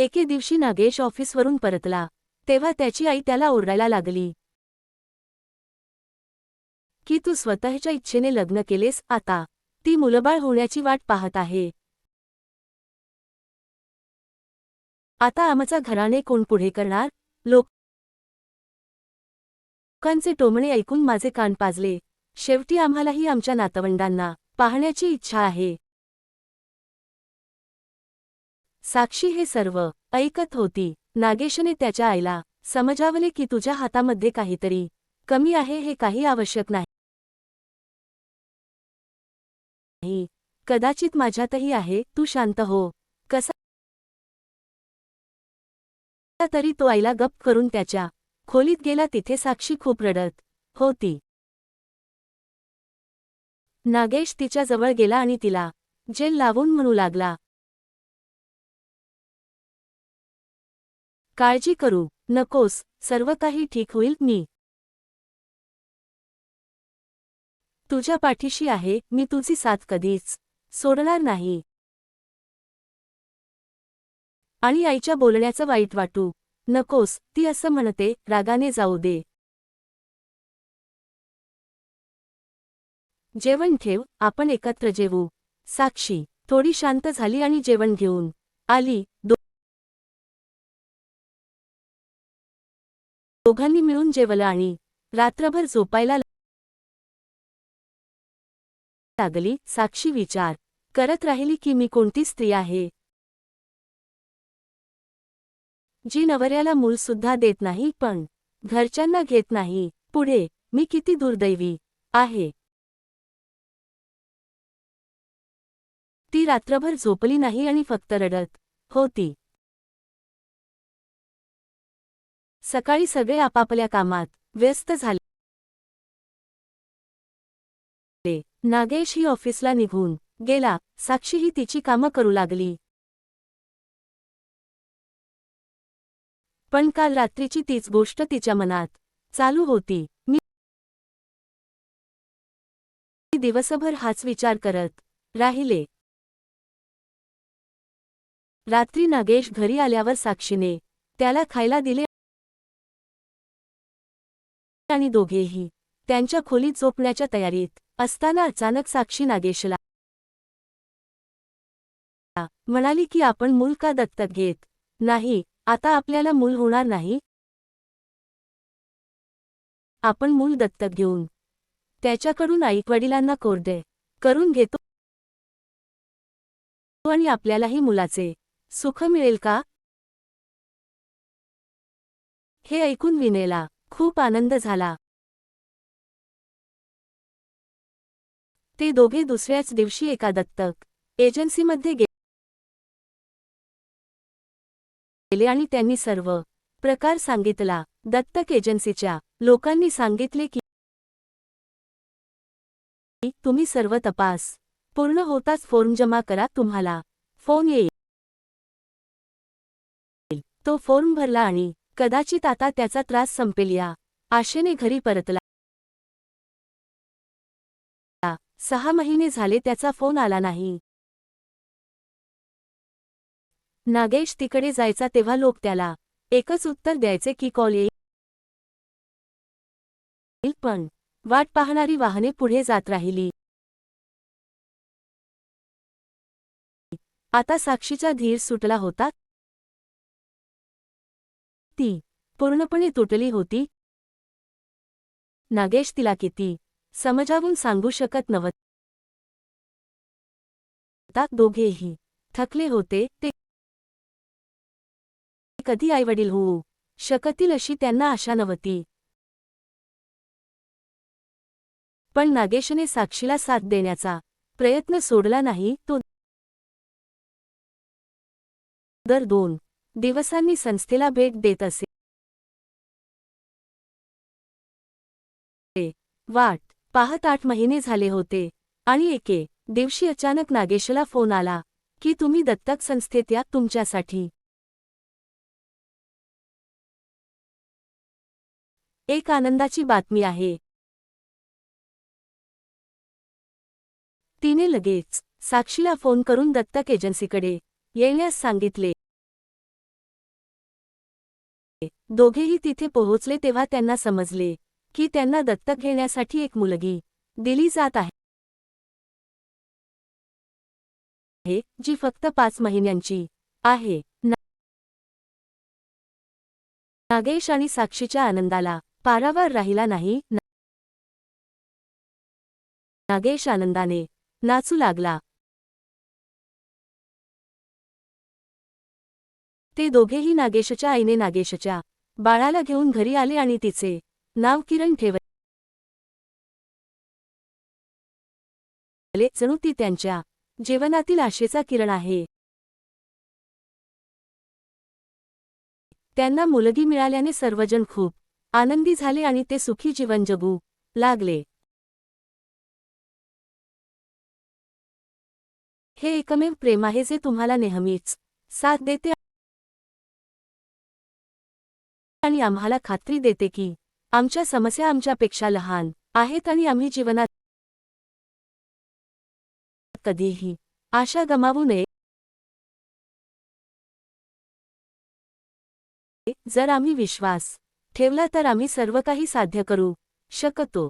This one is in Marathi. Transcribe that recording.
एके दिवशी नागेश ऑफिसवरून परतला. तेव्हा त्याची आई त्याला ओरडायला लागली. की तू स्वतःच्या इच्छेने लग्न केलेस आता? ती मुलबाळ होण्याची वाट पाहत आहे. आता आमचा घराणे कोण पुढे करणार? लोकांचे टोमणे ऐकून माझे कान पाजले. शेवटी आम्हालाही आमच्या नातवंडांना पाहण्याची इच्छा आहे. साक्षी हे सर्व ऐकत होती. नागेशने त्याच्या आईला समजावले की तुझ्या हातामध्ये काहीतरी कमी आहे हे काही आवश्यक नाही. कदाचित माझ्यातही आहे. तू शांत हो. कसा तरी तो आईला गप्प करून त्याच्या खोलीत गेला. तिथे साक्षी खूप रडत होती. नागेश तिच्याजवळ गेला आणि तिला जेल लावून म्हणू लागला. काळजी करू नकोस सर्व काही ठीक होईल मी. तुझ्या पाठीशी आहे मी तुझी साथ कधीच सोडणार नाही. आणि आईच्या बोलण्याचं वाईट वाटू नकोस ती असं म्हणते रागाने जाऊ दे. जेवण ठेव आपण एकत्र जेवू. साक्षी थोडी शांत झाली आणि जेवण घेऊन आली. दोघांनी मिळून जेवलं आणि रात्रभर झोपायला लागली. साक्षी विचार करत राहिली की मी कोणती स्त्री आहे? जी नवऱ्याला मूल सुद्धा देत नाही पण घरच्यांना घेत नाही. पुढे मी किती दुर्दैवी आहे. ती रात्रभर झोपली नाही आणि फक्त रडत होती. सकाळी सगळे आपापल्या कामात व्यस्त झाले. नागेश ही ऑफिसला निघून गेला. साक्षी ही तिची कामं करू लागली. पण काल रात्रीची तीच गोष्ट तिच्या मनात चालू होती. मी दिवसभर हाच विचार करत राहिले. रात्री नागेश घरी आल्यावर साक्षीने त्याला खायला दिले. आणि दोघेही त्यांच्या खोलीत झोपण्याच्या तयारीत असताना अचानक साक्षी नागेशला म्हणाली की आपण मूल का दत्तक घेत नाही? आता आपल्याला मूल होणार नाही? आपण मूल दत्तक घेऊन त्याच्याकडून आईवडिलांना कोरडे करून घेतो आणि आपल्यालाही मुलाचे सुख मिळेल का? हे ऐकून विनेला खूप आनंद झाला. ते दोघे दुसऱ्याच दिवशी एका दत्तक एजन्सीमध्ये गेले आणि त्यांनी सर्व प्रकार सांगितला. दत्तक एजन्सीच्या लोकांनी सांगितले की तुम्ही सर्व तपास. पूर्ण होताच फॉर्म जमा करा. तुम्हाला फोन येईल. तो फॉर्म भरला आणि कदाचित आता त्याचा त्रास संपेल या आशेने घरी परतला. सहा महिने झाले त्याचा फोन आला नाही. नागेश तिकडे जायचा तेव्हा लोक त्याला एकच उत्तर द्यायचे की कॉल येईल. पण वाट पाहणारी वाहने पुढे जात राहिली. आता साक्षीचा धीर सुटला होता. ती पूर्णपणे तुटली होती. नागेश तिला किती? समजावून सांगू शकत नव्हता. दोघेही थकले होते ते कधी आईवडील होऊ शकतील अशी त्यांना आशा नव्हती. पण नागेशने साक्षीला साथ देण्याचा प्रयत्न सोडला नाही तो दर दोन दिवसांनी संस्थेला भेट देत असे. वाट पाहत आठ महिने झाले होते. आणि एके दिवशी अचानक नागेशला फोन आला की तुम्ही दत्तक संस्थेत या तुमच्यासाठी. एक आनंदाची बातमी आहे. तिने लगेच साक्षीला फोन करून दत्तक एजन्सीकडे येण्यास सांगितले. दोघेही तिथे पोहोचले तेव्हा त्यांना समजले की त्यांना दत्तक घेण्यासाठी एक मुलगी दिली जात आहे. जी फक्त पाच महिन्यांची आहे. नागेश आणि साक्षीच्या आनंदाला पारावार राहिला नाही. नागेश आनंदाने नाचू लागला. ते दोघेही नागेशच्या आईने नागेशच्या बाळाला घेऊन घरी आले आणि तिचे नाव किरण ठेवले. जणू ती त्यांच्या जीवनातील आशेचा किरण आहे. त्यांना मुलगी मिळाल्याने सर्वजण खूप आनंदी झाले आणि ते सुखी जीवन जगू लागले. हे एकमेव प्रेम आहे जे तुम्हाला नेहमीच साथ देते. आणि आम्हाला खात्री देते की आमच्या समस्या आमच्यापेक्षा लहान आहेत आणि आम्ही जीवनात कधीही आशा गमावू नये. जर आम्ही विश्वास ठेवला तर आम्ही सर्व काही साध्य करू शकतो.